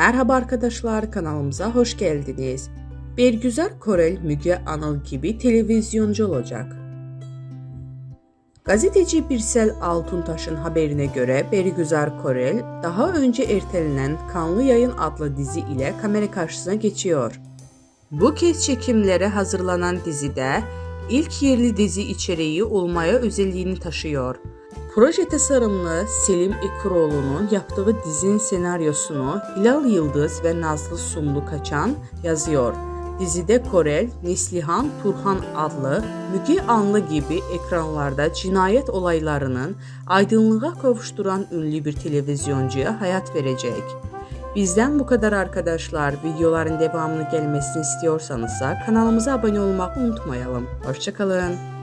Merhaba arkadaşlar kanalımıza hoş geldiniz. Bergüzar Korel Müge Anıl gibi televizyoncu olacak. Gazeteci Birsel Altuntaş'ın haberine göre Bergüzar Korel daha önce ertelenen Kanlı Yayın adlı dizi ile kamera karşısına geçiyor. Bu kez çekimlere hazırlanan dizide ilk yerli dizi içeriği olmaya özelliğini taşıyor. Proje tasarımlı Selim İkroğlu'nun yaptığı dizinin senaryosunu Hilal Yıldız ve Nazlı Sumlu Kaçan yazıyor. Dizide Korel, Neslihan Turhan adlı Müge Anlı gibi ekranlarda cinayet olaylarının aydınlığa kavuşturan ünlü bir televizyoncuya hayat verecek. Bizden bu kadar arkadaşlar. Videoların devamını gelmesini istiyorsanız kanalımıza abone olmayı unutmayalım. Hoşçakalın.